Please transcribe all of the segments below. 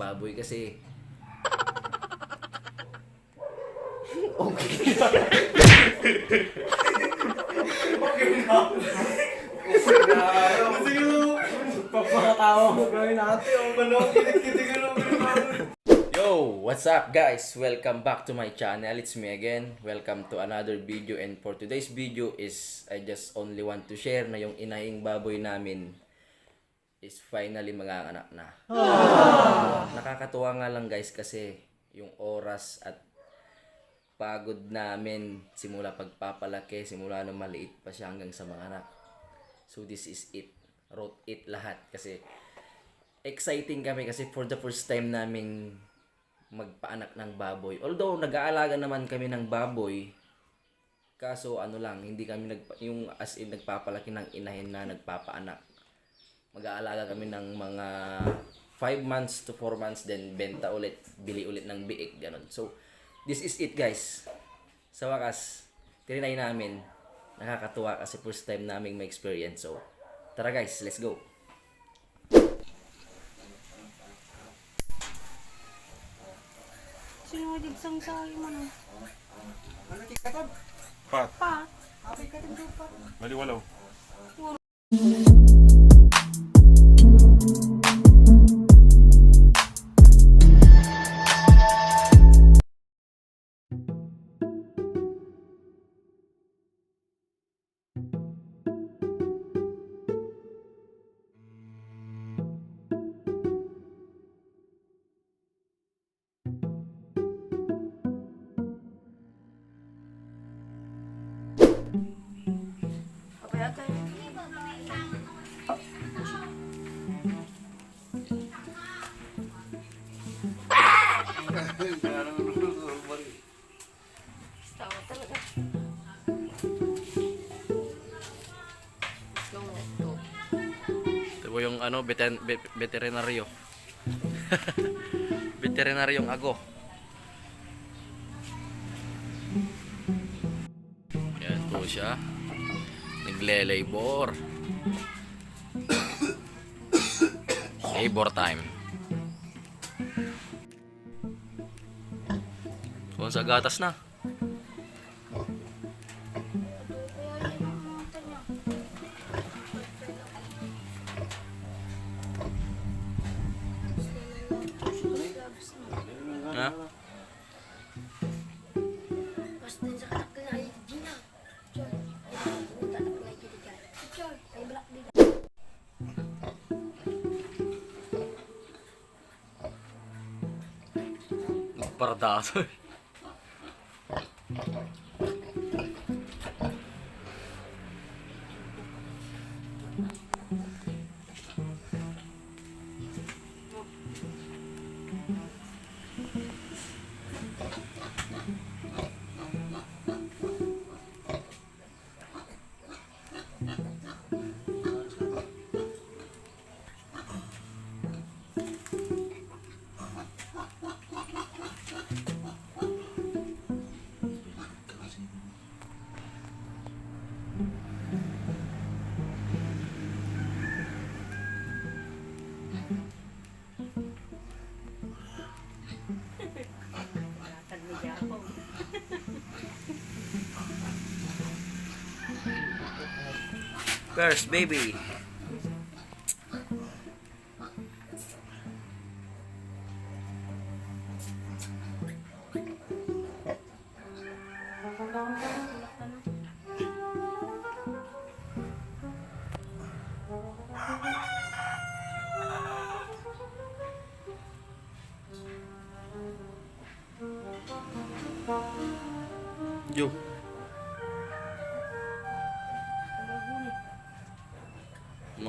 baboy kasi Sige mo. Papakatawa mo gawin natin. Ang manok, kinikiti ka lang. Yo, what's up guys? Welcome back to my channel. It's me again. Welcome to another video and for today's video is I just only want to share na yung inahing baboy namin is finally mga anak na. Nakakatuwa nga lang guys kasi yung oras at pagod namin simula pagpapalaki, simula nung maliit pa siya hanggang sa mga anak. So this is it. Wrote it lahat kasi exciting kami kasi for the first time naming magpaanak ng baboy. Although nag-aalaga naman kami ng baboy, kaso ano lang, hindi kami nag yung as in nagpapalaki ng inahin na nagpapaanak. Mag-aalaga kami ng mga 5 months to 4 months then benta ulit, bili ulit ng biik ganun. So this is it guys. Sa wakas, tinry namin. Nakakatuwa kasi first time naming may experience. So tara guys, let's go. Sinudig sang sa mo na. Pat, Pa, baliwalaw. Thank you. Ito. Po yung ano, veten, ve- veterinaryo. Veterinaryong ago. Yan po siya. Nagle-labor. labor time. Kung sa gatas na. Ha? Basta sa Okay. First baby.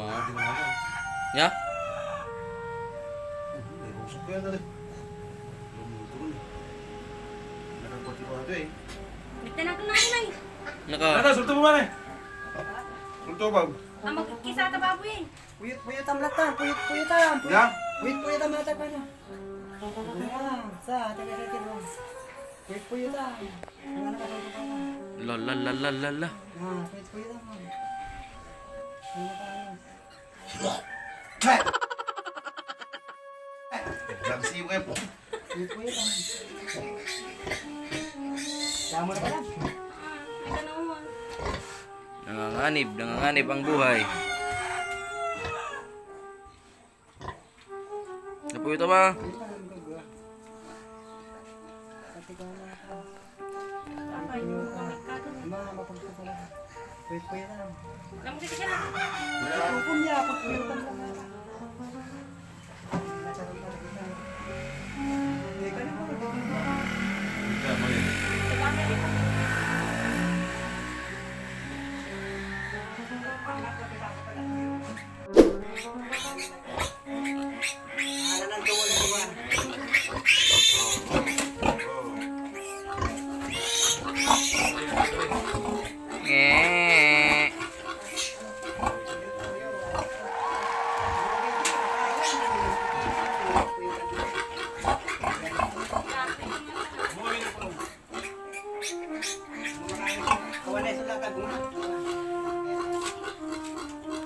Mga di mo ako. Ya? Busog kaya tali. Lumuto ko na. Nakapati ko ito eh. Bitan ako na inay. Naka Ano, sulto mo man eh. Sulto ba? Ang magkisa ta baboy. Puyut puyut am latan, puyut puyut am. Puyut Ya? puyut puyut am latan kana. Ah, sa taga taga mo. Puyut puyut am. Ang anak ko kana. la la la la la la. Ah, puyut puyut am. Ano ka? Yun. Damo na pala. Nanganganib, nanganganib ang buhay. Napo ito ba? Pati ko na ako. Ay, yung Ma, mapagpapala. Wait po yun. Alam mo kasi siya na. Hukom niya, pagpuyutan lang. Nasa rin talaga siya. Hindi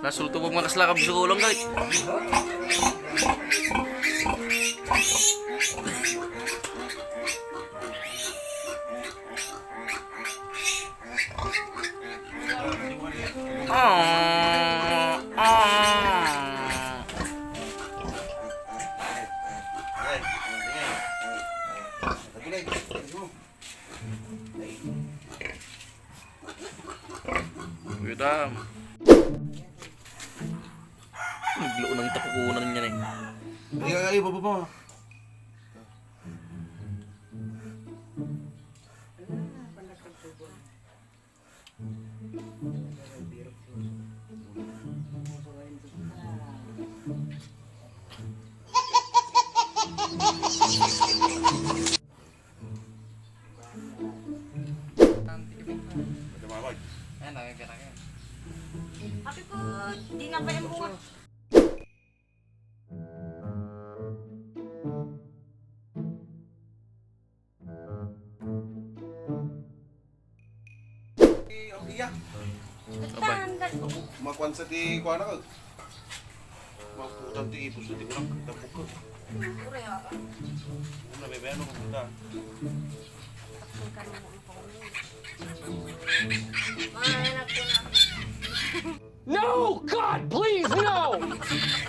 Nasulto mo mga kaslakab sa ulang guys. Ah, ah. Ay, tingay. Naglo ng tapukunan niya eh. Ay, ay, ay, baba pa. Dumamag. Ayan, nakikita ka. Sabi ko, di na pa Makuan sa di kuan ako. Maputan ti ipos di ko lang tapok ko. Ure, ah. Ano bebe ano na. No! God, please, no!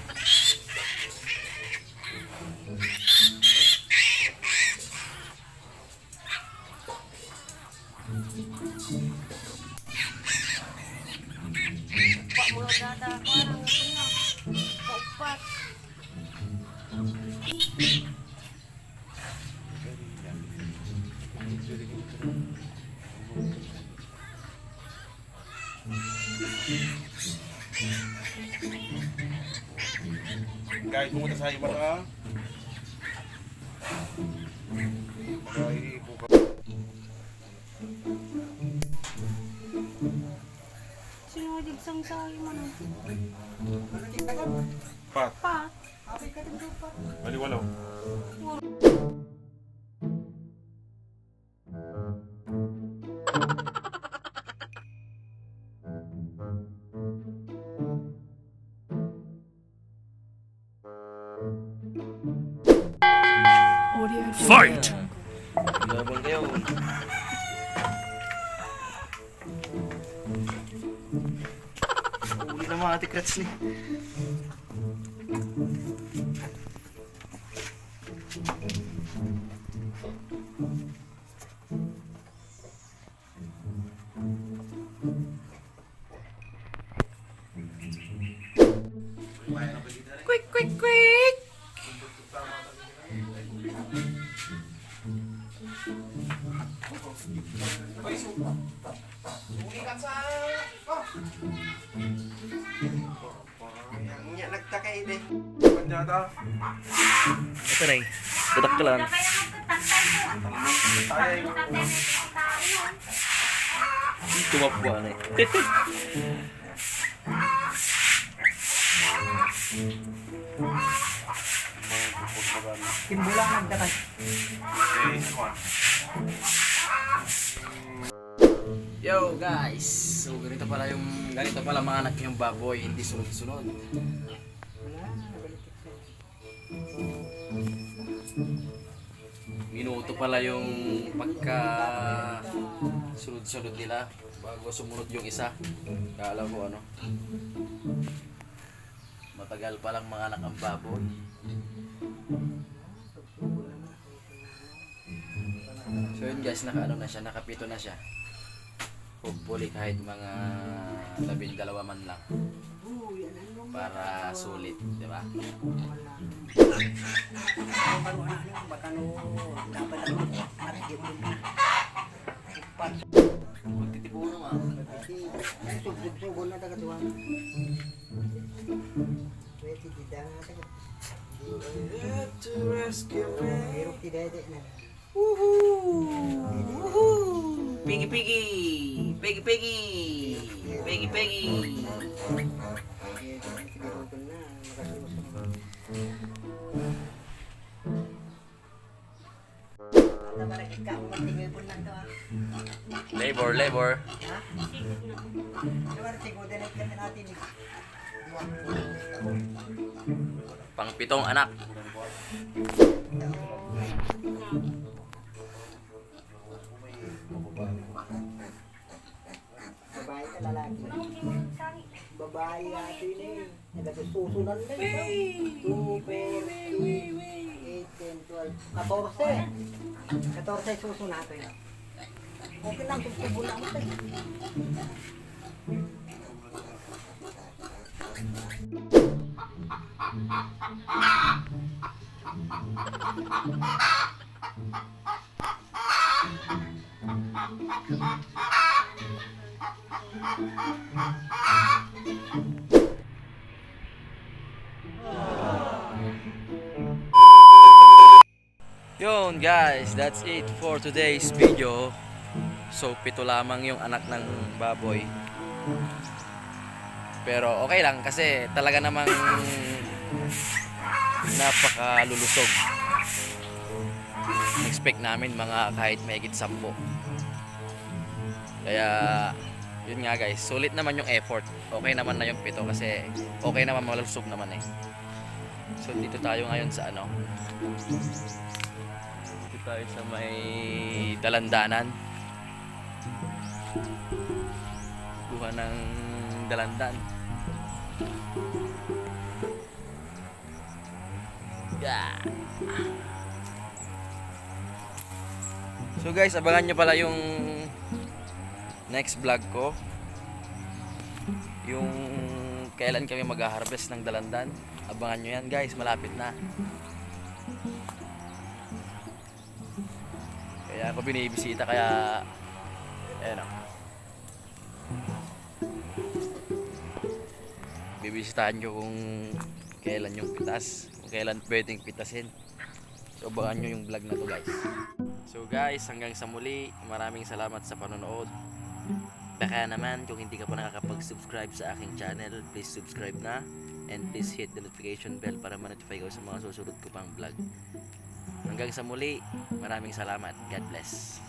dada ko ang ito. Paupat. Kahit pumunta sa iba ka. Ay, buka. Sinudig sang sayo mo na. Pat. Pa. Bali walaw. Fight! Laban kayo. Mga ati Krats ni. Quick, quick, quick! Ang nagtakay din. Panyata. Ito na eh. Budak ka lang. Ay, Tumapwa na eh. Timbulang nagtakay. Okay, kuan. Yo guys! So ganito pala yung ganito pala mga anak yung baboy, hindi sunod-sunod. Minuto pala yung pagka sunod-sunod nila bago sumunod yung isa. Kala ko ano. Matagal pa lang mga anak ang baboy. So yun guys, naka ano na siya, nakapito na siya. Hopefully kahit mga labing dalawa man lang. Para sulit, di ba? Baru anak ni baka no dapat mati di mo na. Ipat. Magtitipo naman. Sub sub sub na taga tuwa. Pwede di dang na taga. Pero tidak ada na. Piggy piggy! Piggy piggy! Piggy piggy! Pero ko na makasusunod. Babae natin eh. Nagasusunan na eh. 2, 4, 8, 10, 12, 14. 14 suso natin. Okay lang, tugtubo lang ito. Yun guys, that's it for today's video. So pito lamang yung anak ng baboy. Pero okay lang kasi talaga namang napakalulusog. Expect namin mga kahit mahigit sampo. Kaya yun nga guys, sulit naman yung effort. Okay naman na yung pito kasi okay naman malusog naman eh. So dito tayo ngayon sa ano, tayo sa may dalandanan. Kuha ng dalandan. Yeah. So guys, abangan nyo pala yung next vlog ko. Yung kailan kami mag-harvest ng dalandan. Abangan nyo yan guys, malapit na. Kaya ako binibisita kaya ayan o. Bibisitahan nyo kung kailan yung pitas, kung kailan pwedeng pitasin. So abangan nyo yung vlog na to guys. So guys, hanggang sa muli, maraming salamat sa panonood. Baka naman kung hindi ka pa nakakapag-subscribe sa aking channel, please subscribe na and please hit the notification bell para ma-notify ka sa mga susunod ko pang vlog. Hanggang sa muli, maraming salamat. God bless.